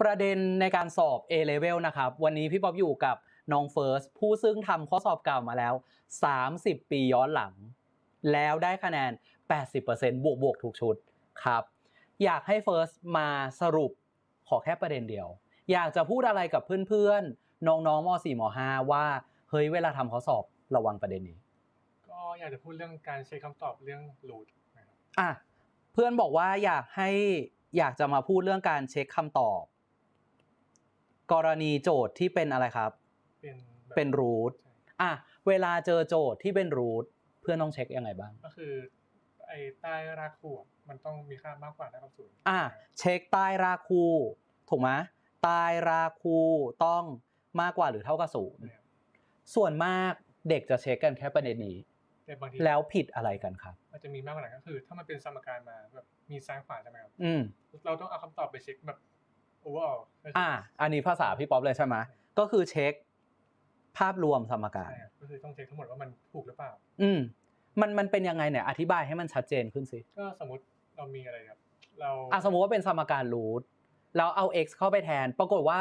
ประเด็นในการสอบ A level นะครับ วันนี้พี่ป๊อบอยู่กับน้องเฟิร์ส ผู้ซึ่งทำข้อสอบเก่ามาแล้ว 30 ปีย้อนหลัง แล้วได้คะแนน 80%บวกบวกๆทุกชุดครับ อยากให้เฟิร์สมาสรุปขอแค่ประเด็นเดียว อยากจะพูดอะไรกับเพื่อนๆ น้องๆม .4 ม .5 ว่า เฮ้ยเวลาทำข้อสอบระวังประเด็นนี้ ก็อยากจะพูดเรื่องการเช็คคำตอบเรื่องรูทนะครับอะเพื่อนบอกว่าอยากให้อยากจะมาพูดเรื่องการเช็คคำตอบ กรณีโจทย์ที่เป็นอะไรครับ เป็นแบบเป็นรูทใช่อะเวลาเจอโจทย์ที่เป็นรูทเพื่อนต้องเช็คยังไงบ้าง ก็คือไอ้ใต้รากคู่อะมันต้องมีค่ามากกว่าเท่ากับศูนย์อะเช็คใต้รากคู่ถูกไหมใต้รากคู่ต้องมากกว่าหรือเท่ากับศูนย์นะครับส่วนมากเด็กจะเช็คกันแค่ประเด็นนี้ แต่บางทีแล้วผิดอะไรกันครับ มันจะมีมากกว่านั้นก็คือ ถ้ามันเป็นสมการมาแบบมีซ้ายขวาใช่ไหมครับอืมเราต้องเอาคำตอบไปเช็คแบบ โอเวอร์อะอันนี้ภาษาพี่ป๊อปเลยใช่ไหมก็คือเช็คภาพรวมสมการใช่ครับก็คือต้องเช็คทั้งหมดว่ามันถูกหรือเปล่า อืมมันมันเป็นยังไงเนี่ยอธิบายให้มันชัดเจนขึ้นสิก็สมมติเรามีอะไรครับเราอะสมมุติว่าเป็นสมการรูทแล้วเอา x เข้าไปแทน ปรากฏว่า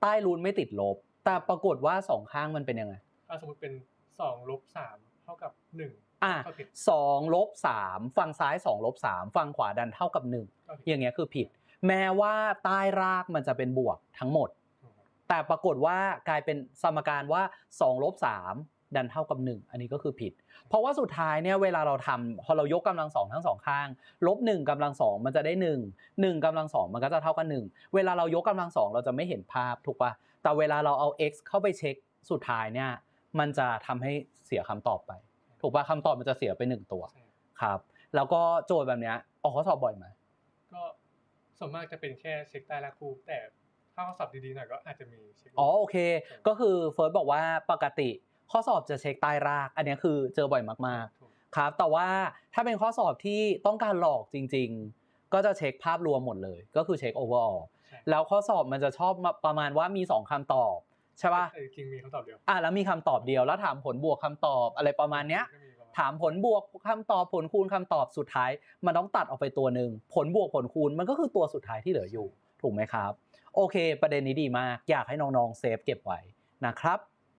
ใต้รูทไม่ติดลบ แต่ปรากฏว่าสองข้างมันเป็นยังไงถ้าสมมติเป็นสองลบสามเท่ากับหนึ่งอะก็ผิดสองลบสามฝั่งซ้ายสองลบสามฝั่งขวาดันเท่ากับหนึ่งก็ผิดอย่างเงี้ยคือผิด แม้ว่าใต้รากมันจะเป็นบวกทั้งหมดถูกครับแต่ปรากฏว่ากลายเป็นสมการว่า2ลบ3ดันเท่ากับ 1 อันนี้ก็คือผิด เพราะว่าสุดท้ายเนี่ยเวลาเราทำพอเรายกกำลังสองทั้งสองข้างลบ1กำลังสองมันจะได้ 1 1กำลังสองมันก็จะเท่ากับ 1 เวลาเรายกกำลังสองเราจะไม่เห็นภาพถูกปะแต่เวลาเราเอา x เข้าไปเช็คสุดท้ายเนี่ยมันจะทำให้เสียคำตอบไป ถูกปะคำตอบมันจะเสียไปหนึ่งตัวใช่ครับครับ แล้วก็โจทย์แบบเนี้ยออกข้อสอบบ่อยไหมก็ ส่วนมากจะเป็นแค่เช็คใต้รากคู่แต่ถ้าข้อสอบดีๆหน่อยก็อาจจะมีเช็คอ๋อโอเค ก็คือเฟิร์สบอกว่าปกติข้อสอบจะเช็คใต้ราก อันเนี้ยคือเจอบ่อยมากถูกๆครับ แต่ว่าถ้าเป็นข้อสอบที่ต้องการหลอกจริง ๆ ก็จะเช็คภาพรวมหมดเลย ก็คือเช็คโอเวอร์ออใช่แล้วข้อสอบมันจะชอบมาประมาณว่ามี 2คำตอบใช่ป่ะแต่จริงๆมีคำตอบเดียวอะแล้วมีคำตอบเดียวแล้วถามผลบวกคำตอบอะไรประมาณเนี้ยก็มีประณ ถามผลบวกคำตอบผลคูณคำตอบสุดท้าย มันต้องตัดออกไปตัวหนึ่งผลบวกผลคูณมันก็คือตัวสุดท้ายที่เหลืออยู่ ถูกไหมครับ โอเค ประเด็นนี้ดีมาก อยากให้น้องๆเซฟเก็บไว้นะครับ